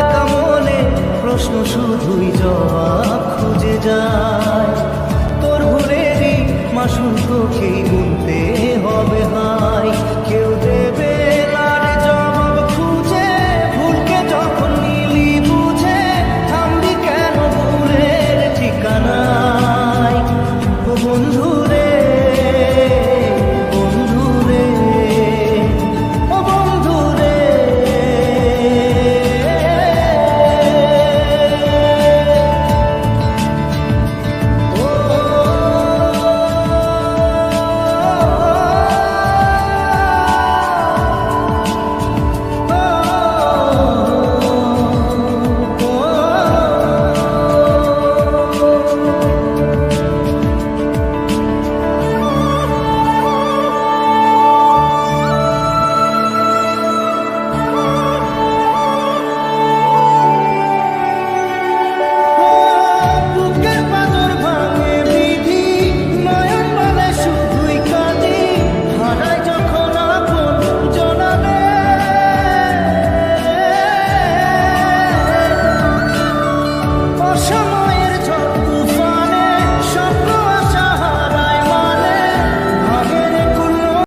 একা মনে প্রশ্ন শুধুই জবাব খুঁজে যায়। তোর ভুলেরই মাসুম তোকেই গুনতে